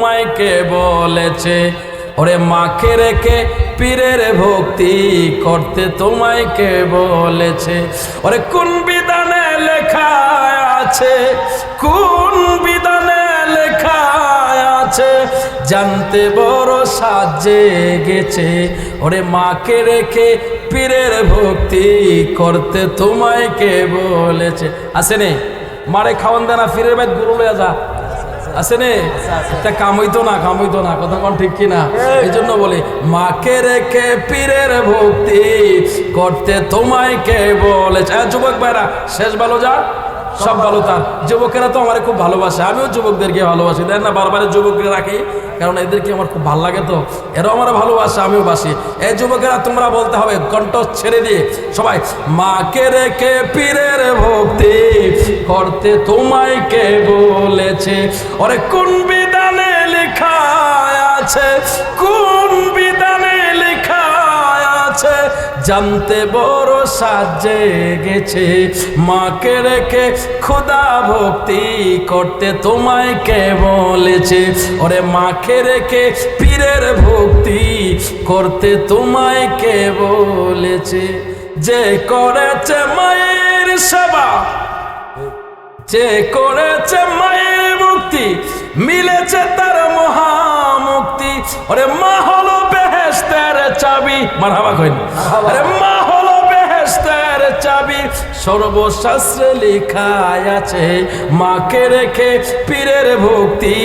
তোমায় কে বলেছে, ওরে মাকে রেখে পীরের ভক্তি করতে তোমায় কে বলেছে। ওরে কোন বিধানে লেখা আছে, কোন বিধানে লেখা আছে, জানতে বড় সাজে গেছে। ওরে মাকে রেখে পীরের ভক্তি করতে তোমায় কে বলেছে। আসেনি? মারে খাওয়ান দেনা, ফিরের বাইত গুরু লইয়া যা আসেনি তা কামইতো না কামইতো না কথা কোন ঠিক কিনা? এই। জন্য বলি মাকে রেখে পীরের ভক্তি করতে তোমায় কে বলে যুবক ভাইরা শেষ ভালো যা। সব ভালো তার। যুবকেরা তো আমার খুব ভালোবাসে, আমিও যুবকদেরকে ভালোবাসি দেন না? বারবার যুবককে রাখি, কারণ এদেরকে আমার খুব ভালো লাগে তো। এরাও আমার ভালোবাসে, আমিও বাসি। এই যুবকেরা, তোমরা বলতে হবে, কণ্ঠ ছেড়ে দিয়ে, সবাই, মাকে রেখে পীরের ভক্তি করতে তোমায় কে বলেছে? ওরে, কোন বিধানে লেখা আছে? কোন বিধানে লেখা আছে? জানতে বড় সাজে গেছে। মাকে রেখে খুদা ভক্তি করতে তোমায় কে বলেছে? ওরে মাকে রেখে পীরের ভক্তি করতে তোমায় কে বলেছে? যে করেছে মায়ের সেবা, যে করেছে মায়ের মুক্তি মিলেছে তার মহামুক্তি। ওরে মা হলো বেহেস্তের চাবি। মারহাবা কইন। আরে মা হলো বেহেস্তের চাবি। সর্বশাস্ত্রে লেখা আছে মাকে রেখে পীরের ভক্তি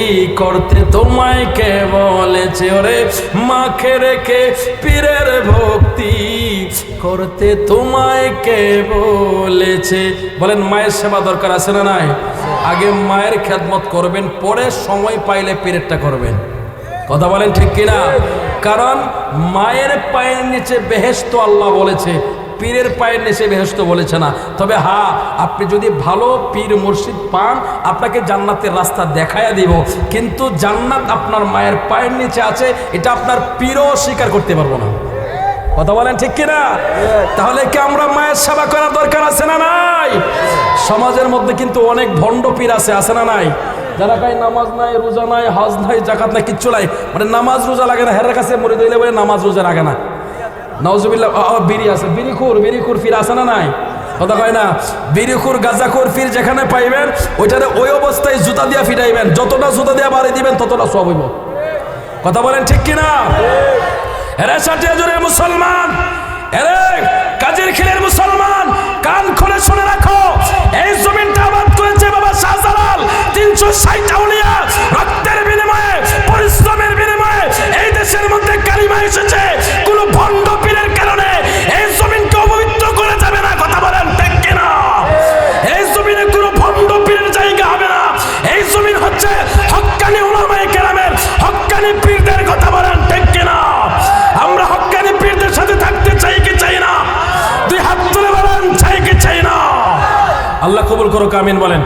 করতে তোমায় কে বলেছে? ওরে মাকে রেখে পীরের ভক্তি করতে তোমায় কে বলেছে? বলেন মায়ের সেবা দরকার আছে না নাই? আগে মায়ের খেদমত করবেন পরে সময় পাইলে পীরেরটা করবেন। কথা বলেন ঠিক কিনা? কারণ মায়ের পায়ের নিচে বেহেস্ত আল্লাহ বলেছে, পীরের পায়ের নিচে বেহেস্ত বলেছে না। তবে হা, আপনি যদি ভালো পীর মুর্শিদ পান, আপনাকে জান্নাতের রাস্তা দেখাইয়া দিব। কিন্তু জান্নাত আপনার মায়ের পায়ের নিচে আছে, এটা আপনার পীরও স্বীকার করতে পারব না। কথা বলেন ঠিক কিনা? তাহলে কি আমরা মায়ের সেবা করার দরকার আছে না নাই? সমাজের মধ্যে কিন্তু অনেক ভণ্ড পীর আছে আছে না নাই? যারা কাই নামাজ নাই রোজা নাই হজ নাই জাকাত নাই কিচ্ছু নাই মানে নামাজ রোজা লাগে না হেরের কাছে মরে দিলে বলে নামাজ রোজা লাগে না। আ, বিড়ি আছে বিড়িখুর বিড়িখুর ফির আছে না নাই? কথা কয় না বিড়িখুর গাজাখুর ফির যেখানে পাইবেন ওইটারে ওই অবস্থায় জুতা দিয়া ফিটাইবেন যতটা জুতা দিয়া বাড়ি দিবেন ততটা সব হইব। কথা বলেন ঠিক কিনা? এরে সাটিয়া জুড়ে মুসলমান এরে কাজের খিলের মুসলমান কান খুলে শুনে রাখো করো আমিন বলেন।